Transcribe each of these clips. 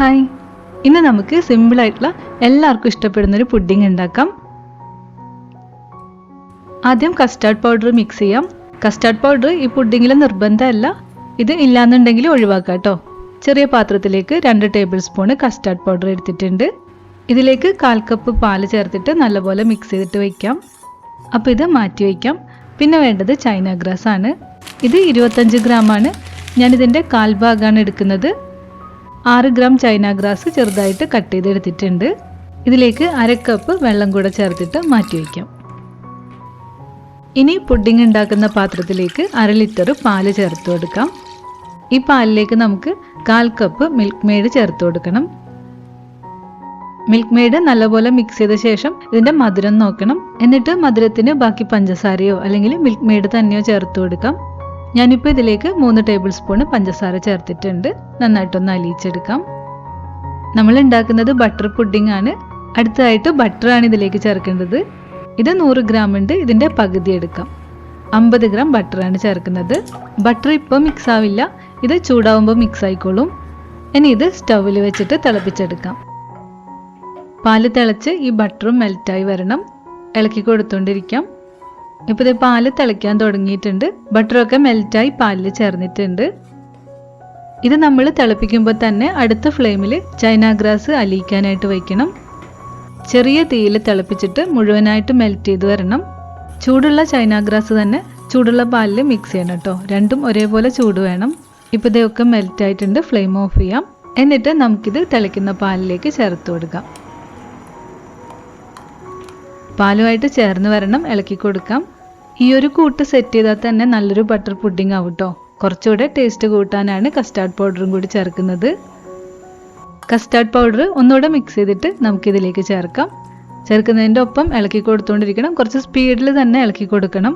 Hi ഇന്ന് നമുക്ക് സിമ്പിളായിട്ടുള്ള എല്ലാവർക്കും ഇഷ്ടപ്പെടുന്ന ഒരു പുഡിംഗ് ഉണ്ടാക്കാം. ആദ്യം കസ്റ്റാർഡ് പൗഡർ മിക്സ് ചെയ്യാം. കസ്റ്റാർഡ് പൗഡർ ഈ പുഡിങ്ങിൽ നിർബന്ധമല്ല. ഇത് ഇല്ലാന്നുണ്ടെങ്കിൽ ഒഴിവാക്കാം കേട്ടോ ചെറിയ പാത്രത്തിലേക്ക് രണ്ട് ടേബിൾ സ്പൂൺ കസ്റ്റാർഡ് പൗഡർ എടുത്തിട്ടുണ്ട്. ഇതിലേക്ക് കാൽ കപ്പ് പാൽ ചേർത്തിട്ട് നല്ലപോലെ മിക്സ് ചെയ്തിട്ട് വയ്ക്കാം അപ്പോൾ ഇത് മാറ്റി വയ്ക്കാം പിന്നെ വേണ്ടത് ചൈന ഗ്രാസ് ആണ്. ഇത് ഇരുപത്തഞ്ച് ഗ്രാമാണ് ഞാനിതിന്റെ കാൽ ഭാഗമാണ് എടുക്കുന്നത്. ആറ് ഗ്രാം ചൈന ഗ്രാസ് ചെറുതായിട്ട് കട്ട് ചെയ്തെടുത്തിട്ടുണ്ട്. ഇതിലേക്ക് അര കപ്പ് വെള്ളം കൂടെ ചേർത്തിട്ട് മാറ്റി വയ്ക്കാം. ഇനി പുഡിംഗ് ഉണ്ടാക്കുന്ന പാത്രത്തിലേക്ക് അര ലിറ്റർ പാൽ ചേർത്ത് കൊടുക്കാം. ഈ പാലിലേക്ക് നമുക്ക് കാൽ കപ്പ് മിൽക്ക് മെയ്ഡ് ചേർത്ത് കൊടുക്കണം. മിൽക്ക് മെയ്ഡ് നല്ലപോലെ മിക്സ് ചെയ്ത ശേഷം ഇതിന്റെ മധുരം നോക്കണം. എന്നിട്ട് മധുരത്തിന് ബാക്കി പഞ്ചസാരയോ അല്ലെങ്കിൽ മിൽക്ക് മെയ്ഡ് തന്നെയോ ചേർത്ത് കൊടുക്കാം. ഞാനിപ്പോൾ ഇതിലേക്ക് മൂന്ന് ടേബിൾ സ്പൂൺ പഞ്ചസാര ചേർത്തിട്ടുണ്ട്. നന്നായിട്ടൊന്ന് അലിയിച്ചെടുക്കാം. നമ്മൾ ഉണ്ടാക്കുന്നത് ബട്ടർ പുഡിംഗ് ആണ്. അടുത്തതായിട്ട് ബട്ടറാണ് ഇതിലേക്ക് ചേർക്കേണ്ടത്. ഇത് നൂറ് ഗ്രാം ഉണ്ട്. ഇതിന്റെ പകുതി എടുക്കാം. അമ്പത് ഗ്രാം ബട്ടറാണ് ചേർക്കുന്നത്. ബട്ടർ ഇപ്പോൾ മിക്സ് ആവില്ല. ഇത് ചൂടാവുമ്പോൾ മിക്സ് ആയിക്കോളും. ഇനി ഇത് സ്റ്റൗവിൽ വെച്ചിട്ട് തിളപ്പിച്ചെടുക്കാം. പാൽ തിളച്ച് ഈ ബട്ടറും മെൽറ്റായി വരണം. ഇളക്കി കൊടുത്തുകൊണ്ടിരിക്കാം ഇപ്പോൾ ഇത് പാൽ തിളയ്ക്കാൻ തുടങ്ങിയിട്ടുണ്ട്. ബട്ടറൊക്കെ മെൽറ്റായി പാലിൽ ചേർന്നിട്ടുണ്ട്. ഇത് നമ്മൾ തിളപ്പിക്കുമ്പോൾ തന്നെ അടുത്ത ഫ്ലെയിമിൽ ചൈന ഗ്രാസ് അലിയിക്കാനായിട്ട് വയ്ക്കണം. ചെറിയ തീയിൽ തിളപ്പിച്ചിട്ട് മുഴുവനായിട്ട് മെൽറ്റ് ചെയ്ത് വരണം. ചൂടുള്ള ചൈന ഗ്രാസ് തന്നെ ചൂടുള്ള പാലിൽ മിക്സ് ചെയ്യണം കേട്ടോ. രണ്ടും ഒരേപോലെ ചൂട് വേണം. ഇപ്പോൾ ഇതൊക്കെ മെൽറ്റ് ആയിട്ടുണ്ട് ഫ്ലെയിം ഓഫ് ചെയ്യാം. എന്നിട്ട് നമുക്കിത് തിളയ്ക്കുന്ന പാലിലേക്ക് ചേർത്ത് കൊടുക്കാം. പാലുമായിട്ട് ചേർന്ന് വരണം ഇളക്കി കൊടുക്കാം. ഈ ഒരു കൂട്ട് സെറ്റ് ചെയ്താൽ തന്നെ നല്ലൊരു ബട്ടർ പുഡിംഗ് ആവും കേട്ടോ കുറച്ചുകൂടെ ടേസ്റ്റ് കൂട്ടാനാണ് കസ്റ്റാർഡ് പൗഡറും കൂടി ചേർക്കുന്നത്. കസ്റ്റാർഡ് പൗഡർ ഒന്നുകൂടെ മിക്സ് ചെയ്തിട്ട് നമുക്കിതിലേക്ക് ചേർക്കാം. ചേർക്കുന്നതിന്റെ ഒപ്പം ഇളക്കി കൊടുത്തുകൊണ്ടിരിക്കണം. കുറച്ച് സ്പീഡിൽ തന്നെ ഇളക്കി കൊടുക്കണം.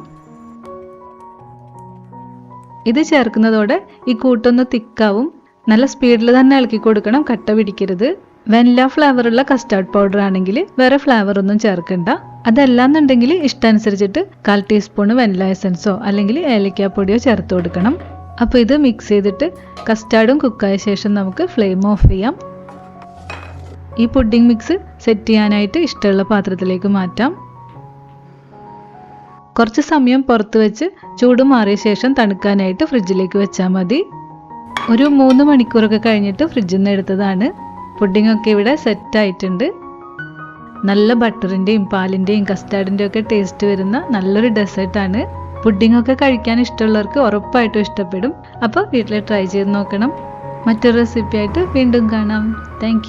ഇത് ചേർക്കുന്നതോടെ ഈ കൂട്ടൊന്ന് തിക്കാവും. നല്ല സ്പീഡിൽ തന്നെ ഇളക്കി കൊടുക്കണം. കട്ട പിടിക്കരുത്. വെനില ഫ്ലേവറുള്ള കസ്റ്റാർഡ് പൗഡർ ആണെങ്കിൽ വേറെ ഫ്ലേവർ ഒന്നും ചേർക്കണ്ട. അതല്ലാന്നുണ്ടെങ്കിൽ ഇഷ്ടാനുസരിച്ചിട്ട് കാൽ ടീസ്പൂൺ വെനില എസൻസോ അല്ലെങ്കിൽ ഏലക്കാപ്പൊടിയോ ചേർത്ത് കൊടുക്കണം. അപ്പോൾ ഇത് മിക്സ് ചെയ്തിട്ട് കസ്റ്റാർഡും കുക്കായ ശേഷം നമുക്ക് ഫ്ലെയിം ഓഫ് ചെയ്യാം. ഈ പുഡിംഗ് മിക്സ് സെറ്റ് ചെയ്യാനായിട്ട് ഇഷ്ടമുള്ള പാത്രത്തിലേക്ക് മാറ്റാം. കുറച്ച് സമയം പുറത്ത് വെച്ച് ചൂട് മാറിയ ശേഷം തണുക്കാനായിട്ട് ഫ്രിഡ്ജിലേക്ക് വെച്ചാൽ മതി. ഒരു മൂന്ന് മണിക്കൂറൊക്കെ കഴിഞ്ഞിട്ട് ഫ്രിഡ്ജിൽ നിന്ന് എടുത്തതാണ്. പുഡിംഗ് ഒക്കെ ഇവിടെ സെറ്റ് ആയിട്ടുണ്ട്. നല്ല ബട്ടറിന്റെയും പാലിന്റെയും കസ്റ്റാർഡിന്റെയും ഒക്കെ ടേസ്റ്റ് വരുന്ന നല്ലൊരു ഡെസേർട്ടാണ് പുഡിംഗ് ഒക്കെ കഴിക്കാൻ ഇഷ്ടമുള്ളവർക്ക് ഉറപ്പായിട്ടും ഇഷ്ടപ്പെടും. അപ്പോൾ വീട്ടിൽ ട്രൈ ചെയ്ത് നോക്കണം. മറ്റൊരു റെസിപ്പി ആയിട്ട് വീണ്ടും കാണാം. താങ്ക്